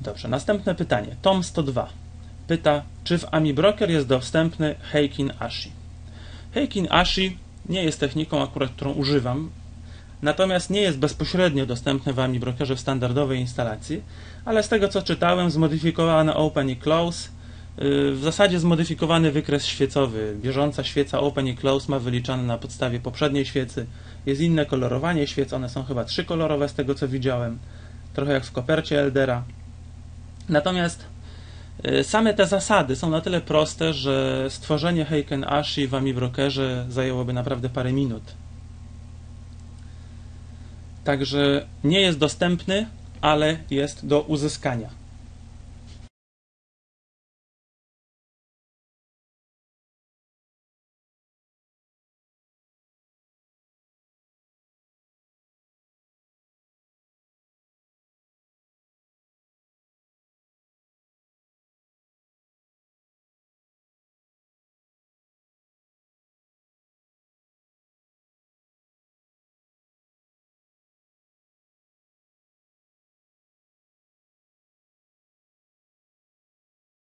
Dobrze, następne pytanie. Tom 102 pyta, czy w AmiBroker jest dostępny Heikin Ashi. Heikin Ashi nie jest techniką akurat, którą używam, natomiast nie jest bezpośrednio dostępny w AmiBrokerze w standardowej instalacji, ale z tego co czytałem, zmodyfikowane Open i Close, yy, w zasadzie zmodyfikowany wykres świecowy. Bieżąca świeca Open i Close ma wyliczany na podstawie poprzedniej świecy. Jest inne kolorowanie świec, one są chyba trzykolorowe z tego co widziałem, trochę jak w kopercie Eldera. Natomiast y, same te zasady są na tyle proste, że stworzenie Heiken Ashi w AmiBrokerze zajęłoby naprawdę parę minut. Także nie jest dostępny, ale jest do uzyskania.